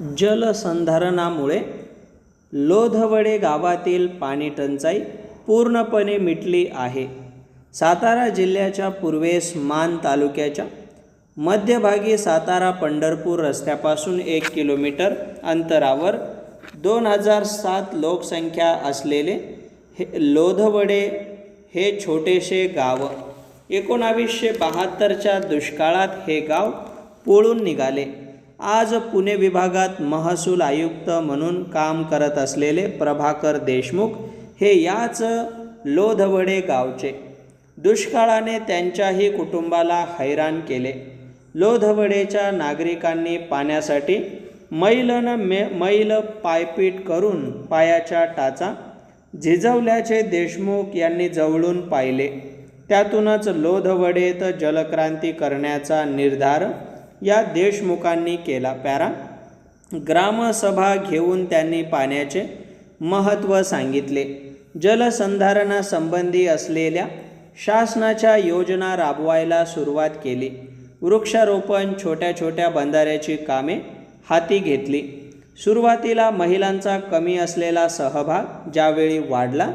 जलसंधारणामुळे लोधवडे गावातील पाणी टंचाई पूर्णपणे मिटली आहे. सातारा जिल्ह्याच्या पूर्वेस मान तालुक्याच्या मध्यभागी सातारा पंढरपूर रस्त्यापासून एक किलोमीटर अंतरावर दोन हजार सात लोकसंख्या असलेले हे लोधवडे हे छोटेसे गाव एकोणावीसशे बहात्तरच्या दुष्काळात हे गाव पोळून निघाले. आज पुणे विभागात महसूल आयुक्त म्हणून काम करत असलेले प्रभाकर देशमुख हे याच लोधवडे गावचे. दुष्काळाने त्यांच्याही कुटुंबाला हैराण केले. लोधवडेच्या नागरिकांनी पाण्यासाठी मैलन मे मैल पायपीट करून पायाच्या टाचा झिजवल्याचे देशमुख यांनी जवळून पाहिले. त्यातूनच लोधवडेत जलक्रांती करण्याचा निर्धार या देशमुखांनी केला पॅरा. ग्रामसभा घेऊन त्यांनी पाण्याचे महत्त्व सांगितले. जलसंधारणासंबंधी असलेल्या शासनाच्या योजना राबवायला सुरुवात केली. वृक्षारोपण छोट्या छोट्या बंधाऱ्याची कामे हाती घेतली. सुरुवातीला महिलांचा कमी असलेला सहभाग ज्यावेळी वाढला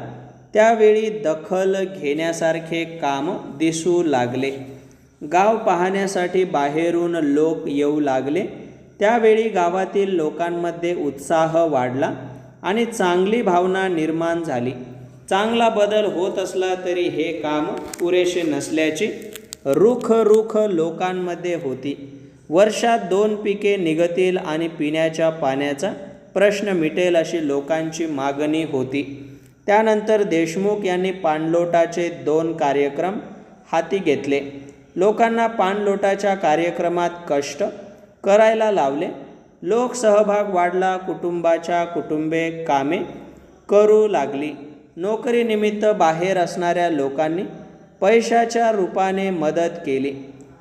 त्यावेळी दखल घेण्यासारखे काम दिसू लागले. गाव पाहण्यासाठी बाहेरून लोक येऊ लागले. त्यावेळी गावातील लोकांमध्ये उत्साह वाढला आणि चांगली भावना निर्माण झाली. चांगला बदल होत असला तरी हे काम पुरेसे नसल्याची रुख रुख लोकांमध्ये होती. वर्षात दोन पिके निघतील आणि पिण्याच्या पाण्याचा प्रश्न मिटेल अशी लोकांची मागणी होती. त्यानंतर देशमुख यांनी पाणलोटाचे दोन कार्यक्रम हाती घेतले. लोकांना पाणलोटाच्या कार्यक्रमात कष्ट करायला लावले. लोकसहभाग वाढला कुटुंबाच्या कुटुंबे कामे करू लागली. नोकरीनिमित्त बाहेर असणाऱ्या लोकांनी पैशाच्या रूपाने मदत केली.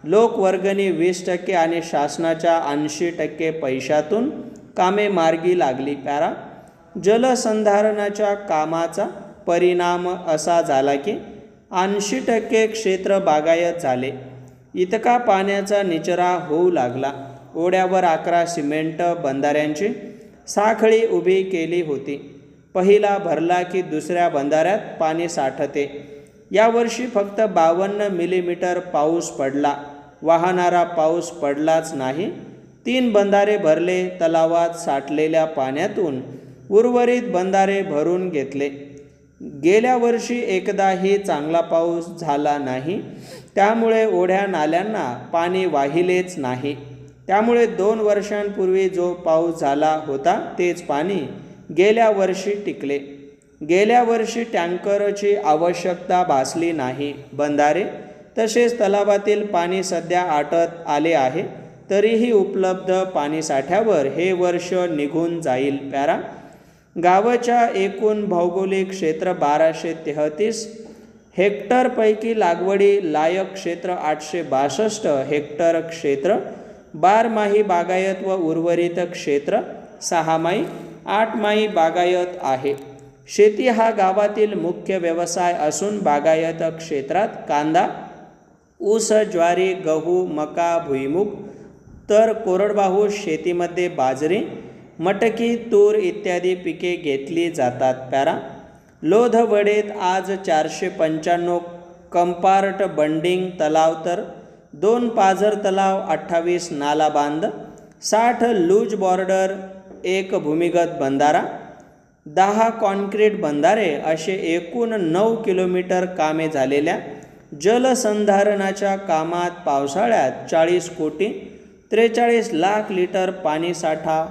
लोकवर्गणी वीस टक्के आणि शासनाच्या ऐंशी टक्के पैशातून कामे मार्गी लागली. पॅरा जलसंधारणाच्या कामाचा परिणाम असा झाला की ऐंशी टक्के क्षेत्र बागायत झाले. इतका पाण्याचा निचरा होऊ लागला. ओढ्यावर अकरा सिमेंट बंधाऱ्यांची साखळी उभी केली होती. पहिला भरला की दुसऱ्या बंधाऱ्यात पाणी साठते. यावर्षी फक्त बावन्न मिलीमीटर पाऊस पडला. वाहणारा पाऊस पडलाच नाही. तीन बंधारे भरले तलावात साठलेल्या पाण्यातून उर्वरित बंधारे भरून घेतले. गेल्या वर्षी एकदाही चांगला पाऊस झाला नाही. त्यामुळे ओढ्या नाल्यांना पाणी वाहिलेच नाही. त्यामुळे दोन वर्षांपूर्वी जो पाऊस झाला होता तेच पाणी गेल्या वर्षी टिकले. गेल्या वर्षी टँकरची आवश्यकता भासली नाही. बंधारे तसेच तलावातील पाणी सध्या आटत आले आहे तरीही उपलब्ध पाणीसाठ्यावर हे वर्ष निघून जाईल. पॅरा गावाच्या एकूण भौगोलिक क्षेत्र बाराशे तेहतीस हेक्टरपैकी लागवडी लायक क्षेत्र आठशे बासष्ट हेक्टर क्षेत्र बारमाही बागायत व उर्वरित क्षेत्र सहामाही आठमाही बागायत आहे. शेती हा गावातील मुख्य व्यवसाय असून बागायत क्षेत्रात कांदा ऊस ज्वारी गहू मका भुईमुग तर कोरडवाहू शेतीमध्ये बाजरी मटकी तूर इत्यादी पिके घेतली जातात. पॅरा लोधवडेत आज चारशे पंच्याण्णव कंपार्ट बंडिंग तलाव तर दोन पाझर तलाव अठ्ठावीस नाला बांध साठ लूज बॉर्डर एक भूमिगत बंधारा दहा कॉन्क्रीट बंधारे असे एकूण नऊ किलोमीटर कामे झालेल्या जलसंधारणाच्या कामात पावसाळ्यात चाळीस कोटी त्रेचाळीस लाख लिटर पाणीसाठा